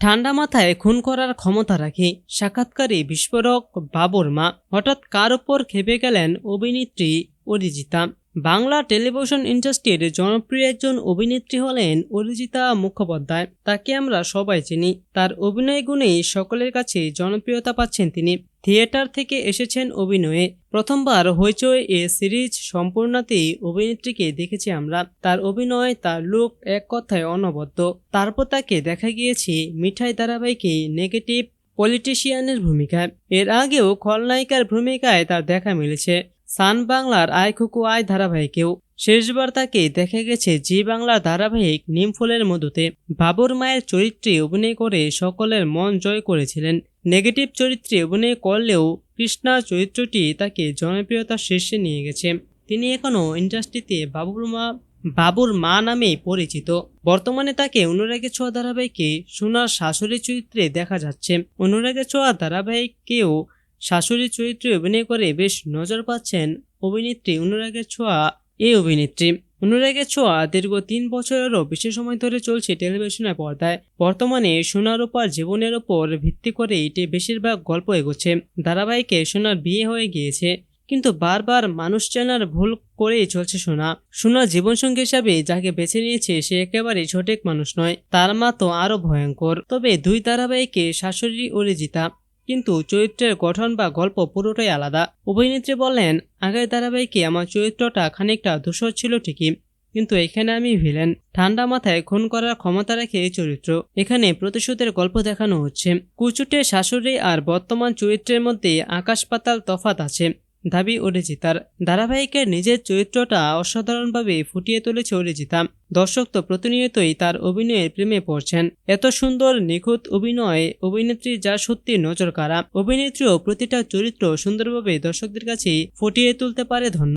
ঠান্ডা মাথায় খুন করার ক্ষমতা রাখে সাক্ষাৎকারে বিস্ফোরক বাবর মা। হঠাৎ কার ওপর খেপে গেলেন অভিনেত্রী অরিজিতা। বাংলা টেলিভিশন ইন্ডাস্ট্রির জনপ্রিয় একজন অভিনেত্রী হলেন অরিজিতা মুখোপাধ্যায়। তাকে আমরা সবাই চিনি। তার অভিনয় গুণেই সকলের কাছে জনপ্রিয়তা পাচ্ছেন তিনি। থিয়েটার থেকে এসেছেন অভিনয়ে। প্রথমবার হইচই এ সিরিজ সম্পূর্ণতেই অভিনেত্রীকে দেখেছি আমরা। তার অভিনয়, তার লুক এক কথায় অনবদ্য। তারপর তাকে দেখা গিয়েছে মিঠাই ধারাবাহিকে নেগেটিভ পলিটিশিয়ানের ভূমিকায়। এর আগেও খলনায়িকার ভূমিকায় তার দেখা মিলেছে। সান বাংলার আয় খুকু আয় ধারাবাহিকেও শেষবার তাকে দেখা গেছে জি বাংলার ধারাবাহিক নিমফুলের মধুতে। বাবুর মায়ের চরিত্রে অভিনয় করে সকলের মন জয় করেছিলেন। নেগেটিভ চরিত্রে অভিনয় করলেও কৃষ্ণা চরিত্রটি তাকে জনপ্রিয়তার শীর্ষে নিয়ে গেছে। তিনি এখনও ইন্ডাস্ট্রিতে বাবুর মা বাবুর মা নামেই পরিচিত। বর্তমানে তাকে অনুরাগে ছোঁয়া ধারাবাহিকে সোনার শাশুড়ি চরিত্রে দেখা যাচ্ছে। অনুরাগের ছোঁয়া ধারাবাহিককেও শাশুড়ি চরিত্রে অভিনয় করে বেশ নজর পাচ্ছেন অভিনেত্রী অনুরাগের ছোঁয়া এই অভিনেত্রী। অনুরাগের ছোঁয়া দীর্ঘ তিন বছরেরও বেশি সময় ধরে চলছে টেলিভিশনের পর্দায়। বর্তমানে সোনার উপর জীবনের ওপর ভিত্তি করে এটি বেশিরভাগ গল্প এগোচ্ছে। ধারাবাহিকে সোনার বিয়ে হয়ে গিয়েছে। কিন্তু বারবার মানুষ চেনার ভুল করেই চলছে সোনা। সোনার জীবনসঙ্গী হিসাবে যাকে বেছে নিয়েছে সে একেবারেই সঠিক মানুষ নয়, তার মা তো আরও ভয়ঙ্কর। তবে দুই ধারাবাহিকে শাশুড়ি অরিজিতা কিন্তু চরিত্রের গঠন বা গল্প পুরোটাই আলাদা। অভিনেত্রী বললেন, আগের ধারাবাহিকে আমার চরিত্রটা খানিকটা ধূসর ছিল ঠিকই, কিন্তু এখানে আমি ভিলেন। ঠান্ডা মাথায় খুন করার ক্ষমতা রাখে এই চরিত্র। এখানে প্রতিশোধের গল্প দেখানো হচ্ছে। কুচুটে শাশুড়ি আর বর্তমান চরিত্রের মধ্যে আকাশ পাতাল তফাত আছে। দাবি অরিজিতার ধারাবাহিকের নিজের চরিত্রটা অসাধারণভাবে ফুটিয়ে তুলেছে অরিজিতা। দর্শক তো প্রতিনিয়তই তার অভিনয়ের প্রেমে পড়ছেন। এত সুন্দর, নিখুঁত অভিনয়, অভিনেত্রী যা সত্যি নজর কাড়া অভিনেত্রীও প্রতিটা চরিত্র সুন্দরভাবে দর্শকদের কাছে ফুটিয়ে তুলতে পারে ধন্য।